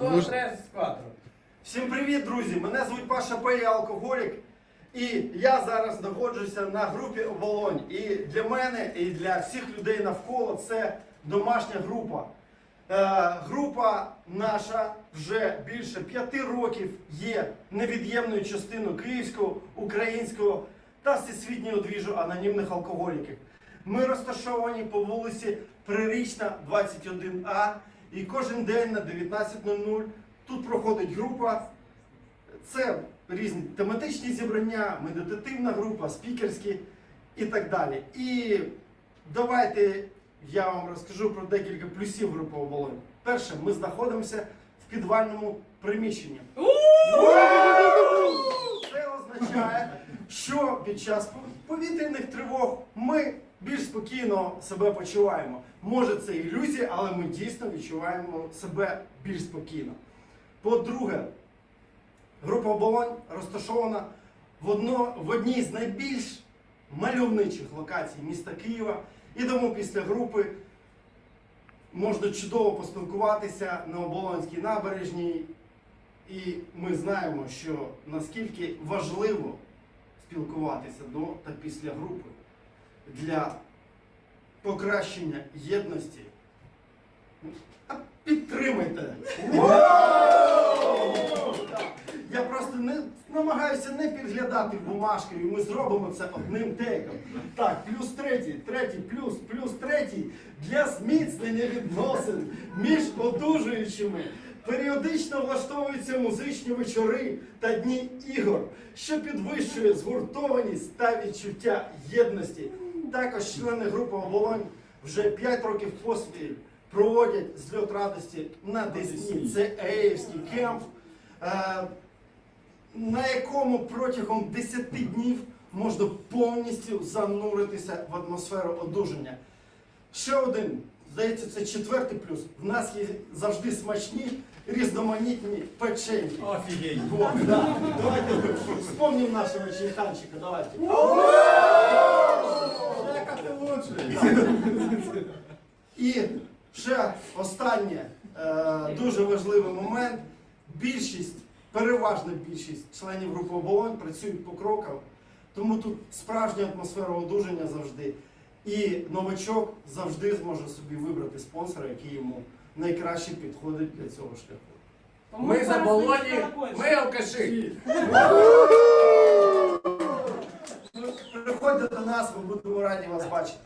Dos, Мож- tres, quatro. Всім привіт, друзі! Мене звуть Паша П. я алкоголік. І я зараз знаходжуся на групі Оболонь. І для мене, і для всіх людей навколо це домашня група. Е, група наша вже більше п'яти років є невід'ємною частиною київського, українського та всесвітнього двіжу анонімних алкоголіків. Ми розташовані по вулиці Прирічна, 21А, і кожен день на 19.00 тут проходить група. Це різні тематичні зібрання, медитативна група, спікерські і так далі. І давайте я вам розкажу про декілька плюсів групи оболонь. Перше, ми знаходимося в підвальному приміщенні. Це означає, що під час повітряних тривог ми більш спокійно себе почуваємо. Може це ілюзія, але ми дійсно відчуваємо себе більш спокійно. По-друге, група оболонь розташована в, одно, в одній з найбільш мальовничих локацій міста Києва. І тому після групи можна чудово поспілкуватися на Оболонській набережній. І ми знаємо, що наскільки важливо спілкуватися до та після групи для покращення єдності. Підтримайте! Я просто не намагаюся не підглядати бумажки, і ми зробимо це одним тейком. Так, плюс третій, третій, плюс, плюс третій для зміцнення відносин між одужуючими. Періодично влаштовуються музичні вечори та дні ігор, що підвищує згуртованість та відчуття єдності. Також члени групи оболонь вже 5 років поспіль проводять зльот радості на Десні. Це Еївський кемп. е, на якому протягом 10 днів можна повністю зануритися в атмосферу одужання. Ще один, здається, це четвертий плюс. В нас є завжди смачні, різноманітні печеньки. Офигеть. Вот, да. Давайте вспомним нашего чайханчика, давайте. Жека, ты лучший. І ще останнє е, дуже важливий момент. Більшість, переважна більшість членів групи оболонь працюють по крокам, тому тут справжня атмосфера одужання завжди. І новачок завжди зможе собі вибрати спонсора, який йому найкраще підходить для цього шляху. Ми за Болони, ми алкаші. Приходьте до нас, ми будемо раді вас бачити.